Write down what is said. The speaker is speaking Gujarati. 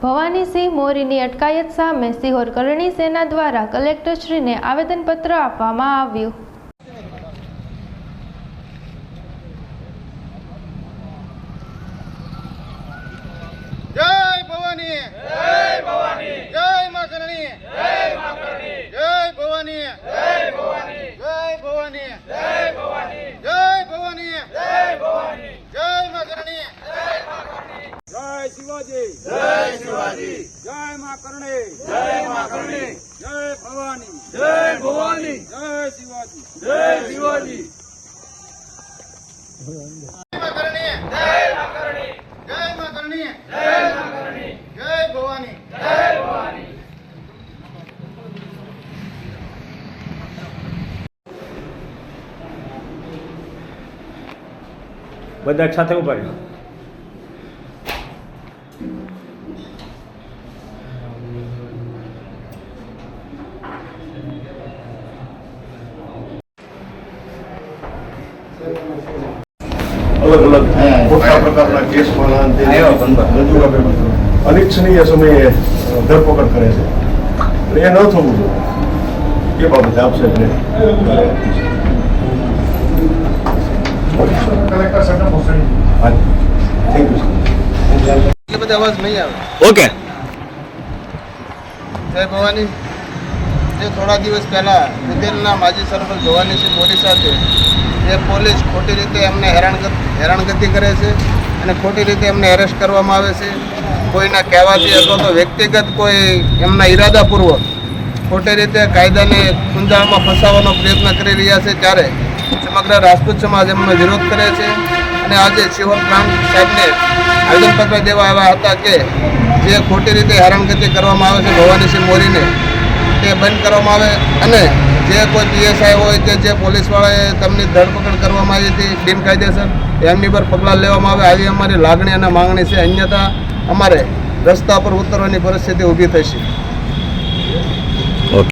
ભવાનીસિંહ મોરીની અટકાયત સામે સિહોર કરણી સેના દ્વારા કલેક્ટરશ્રીને આવેદનપત્ર આપવામાં આવ્યું. જય ભવાની જય ભવાની જય માં કરણી જય માં કરણી જય ભવાની જય ભવાની જય ભવાની જય ભવાની જય ભવાની જય ભવાની જય માં કરણી જય માં કરણી જય શિવાજી જય શિવાજી જય માં કરણી જય મા કરણી જય ભવાની। જય ભવાની। જય શિવાજી। જય શિવાજી। જય માં કરણી જય અલગ અલગ મોટા પ્રકારના કેસમાં રજૂ આપે અનિચ્છનીય સમયે ધરપકડ કરે છે એ ન થવું જોઈએ એ બાબતે આપશે એટલે જય ભવાની, જે થોડા દિવસ પહેલા માજી સરપંચ ભવાનીસિંહ મોદી સાથે જે પોલીસ ખોટી રીતે એમને હેરાનગત હેરાનગતિ કરે છે અને ખોટી રીતે એમને એરેસ્ટ કરવામાં આવે છે. કોઈના કહેવાથી અથવા તો વ્યક્તિગત કોઈ એમના ઈરાદાપૂર્વક ખોટી રીતે કાયદાને કુંજાળમાં ફસાવવાનો પ્રયત્ન કરી રહ્યા છે ત્યારે સમગ્ર રાજપૂત સમાજ એમનો વિરોધ કરે છે. અને આજે શિહોર પ્રાંત સાહેબને આવેદનપત્ર દેવા આવ્યા હતા કે જે ખોટી રીતે હેરાનગતિ કરવામાં આવે છે ભવાનીસિંહ મોરીને તે બંધ કરવામાં આવે અને જે કોઈ પીએસઆઈ હોય કે જે પોલીસવાળાએ તેમની ધરપકડ કરવામાં આવી હતી બિનકાયદેસર એમની પર પગલાં લેવામાં આવે. આવી અમારી લાગણી અને માંગણી છે. અન્યથા અમારે રસ્તા પર ઉતરવાની પરિસ્થિતિ ઊભી થશે.